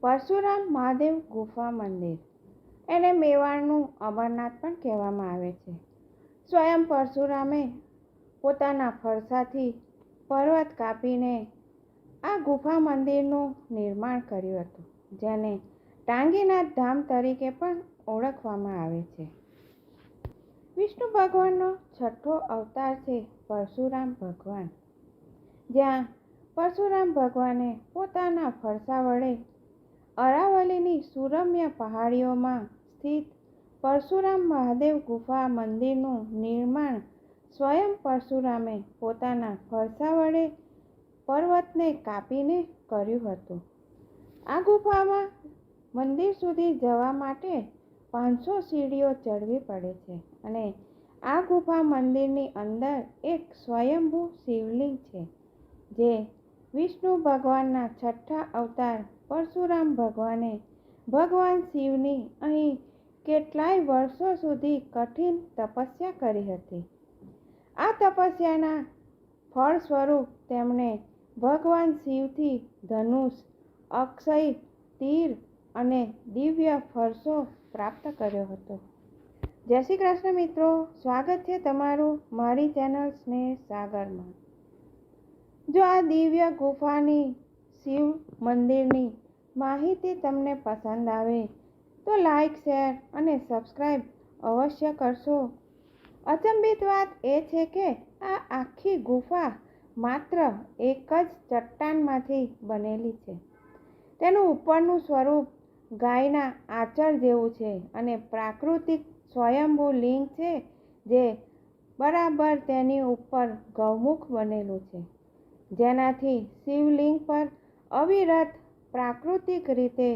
પરશુરામ મહાદેવ ગુફા મંદિર. એને મેવાડનું અમરનાથ પણ કહેવામાં આવે છે. સ્વયં પરશુરામે પોતાના ફરસાથી પર્વત કાપીને આ ગુફા મંદિરનું નિર્માણ કર્યું હતું, જેને ટાંગીનાથ ધામ તરીકે પણ ઓળખવામાં આવે છે. વિષ્ણુ ભગવાનનો છઠ્ઠો અવતાર છે પરશુરામ ભગવાન. જ્યાં પરશુરામ ભગવાને પોતાના ફરસા વડે અરાવલીની સુરમ્ય પહાડીઓમાં સ્થિત પરશુરામ મહાદેવ ગુફા મંદિરનું નિર્માણ સ્વયં પરશુરામે પોતાના ફરસા વડે પર્વતને કાપીને કર્યું હતું. આ ગુફામાં મંદિર સુધી જવા માટે પાંચસો સીડીઓ ચડવી પડે છે અને આ ગુફા મંદિરની અંદર એક સ્વયંભૂ શિવલિંગ છે, જે વિષ્ણુ ભગવાનના છઠ્ઠા અવતાર પરશુરામ ભગવાને, ભગવાન શિવની અહીં કેટલાય વર્ષો સુધી કઠિન તપસ્યા કરી હતી. આ તપસ્યાના ફળ સ્વરૂપ તેમણે ભગવાન શિવથી ધનુષ, અક્ષય, તીર અને દિવ્ય ફરસો પ્રાપ્ત કર્યો હતો. જય શ્રી કૃષ્ણ મિત્રો, સ્વાગત છે તમારું મારી ચેનલ સ્નેહ સાગરમાં. જો આ દિવ્ય ગુફાની શિવ મંદિરની માહિતી તમને પસંદ આવે તો લાઈક શેર અને સબસ્ક્રાઈબ અવશ્ય કરશો. અચંબિત વાત એ છે કે આ આખી ગુફા માત્ર એક જ ચટ્ટાનમાંથી બનેલી છે. તેનું ઉપરનું સ્વરૂપ ગાયના આચર જેવું છે અને પ્રાકૃતિક સ્વયંભૂ લિંગ છે જે બરાબર તેની ઉપર ગૌમુખ બનેલું છે. જેનાથી શિવલિંગ પર અવિરત પ્રાકૃતિક રીતે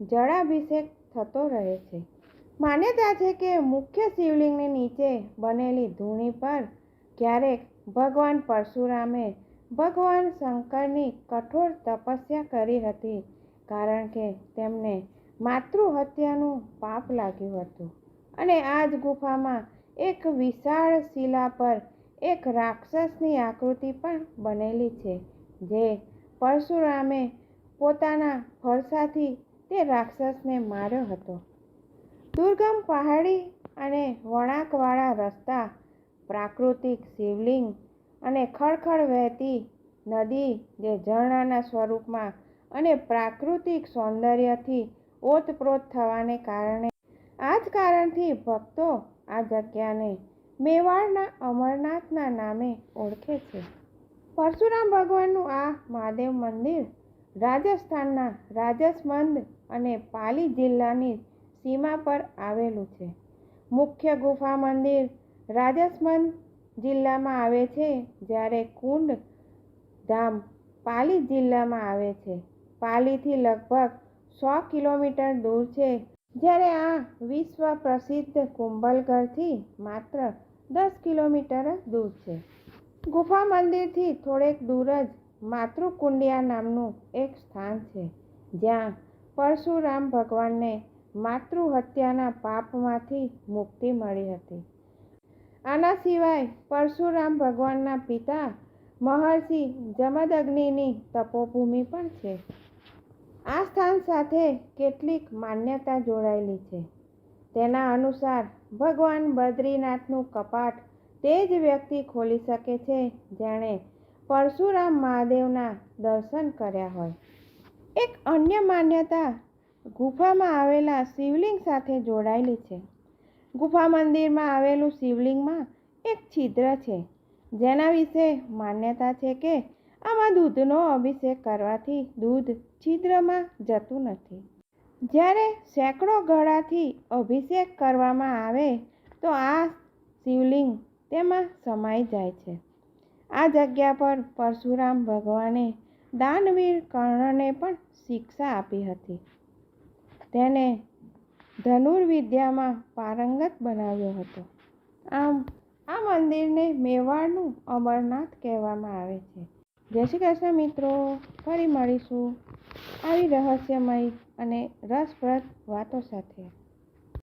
જળાભિષેક થતો રહે છે. માન્યતા છે કે મુખ્ય શિવલિંગની નીચે બનેલી ધૂણી પર ક્યારેક ભગવાન પરશુરામે ભગવાન શંકરની કઠોર તપસ્યા કરી હતી કારણ કે તેમને માતૃહત્યાનું પાપ લાગ્યું હતું. અને આ જ ગુફામાં એક વિશાળ શિલા પર એક રાક્ષસની આકૃતિ પણ બનેલી છે, જે પરશુરામે પોતાના ફરસાથી તે રાક્ષસને માર્યો હતો. દુર્ગમ પહાડી અને વળાંકવાળા રસ્તા, પ્રાકૃતિક શિવલિંગ અને ખળખળ વહેતી નદી જે ઝરણાના સ્વરૂપમાં અને પ્રાકૃતિક સૌંદર્યથી ઓતપ્રોત થવાને કારણે આ જ કારણથી ભક્તો આ જગ્યાને મેવાડના અમરનાથના નામે ઓળખે છે. પરશુરામ ભગવાનનું આ મહાદેવ મંદિર રાજસ્થાનના રાજસમંદ અને પાલી જિલ્લાની સીમા પર આવેલું છે. મુખ્ય ગુફા મંદિર રાજસમંદ જિલ્લામાં આવે છે, જ્યારે કુંડ ધામ પાલી જિલ્લામાં આવે છે. પાલીથી લગભગ સો કિલોમીટર દૂર છે. જ્યારે આ વિશ્વ પ્રસિદ્ધ કુંભલગઢથી માત્ર દસ કિલોમીટર જ દૂર છે. ગુફા મંદિરથી થોડેક દૂર જ માતૃકુંડિયા નામનું એક સ્થાન છે, જ્યાં પરશુરામ ભગવાનને માતૃહત્યાના પાપમાંથી મુક્તિ મળી હતી. આના સિવાય પરશુરામ ભગવાનના પિતા મહર્ષિ જમદગ્નિની તપોભૂમિ પણ છે. આ સ્થાન સાથે કેટલીક માન્યતા જોડાયેલી છે. તેના અનુસાર ભગવાન બદ્રીનાથનું કપાટ તે જ વ્યક્તિ ખોલી શકે છે જેણે પરશુરામ મહાદેવના દર્શન કર્યા હોય. એક અન્ય માન્યતા ગુફામાં આવેલા શિવલિંગ સાથે જોડાયેલી છે. ગુફા મંદિરમાં આવેલું શિવલિંગમાં એક છિદ્ર છે, જેના વિશે માન્યતા છે કે આમાં દૂધનો અભિષેક કરવાથી દૂધ છિદ્રમાં જતું નથી. જ્યારે સેંકડો ગળાથી અભિષેક કરવામાં આવે, તો આ શિવલિંગ તેમાં સમાઈ જાય છે. આ જગ્યા પર પરશુરામ ભગવાને દાનવીર કર્ણને પણ શિક્ષા આપી હતી. તેને ધનુર્વિદ્યામાં પારંગત બનાવ્યો હતો. આમ, આ મંદિરને મેવાડનું અમરનાથ કહેવામાં આવે છે. જય શ્રી કૃષ્ણ મિત્રો, ફરી મળીશું. આવી રહસ્યમય અને રસપ્રદ વાતો સાથે.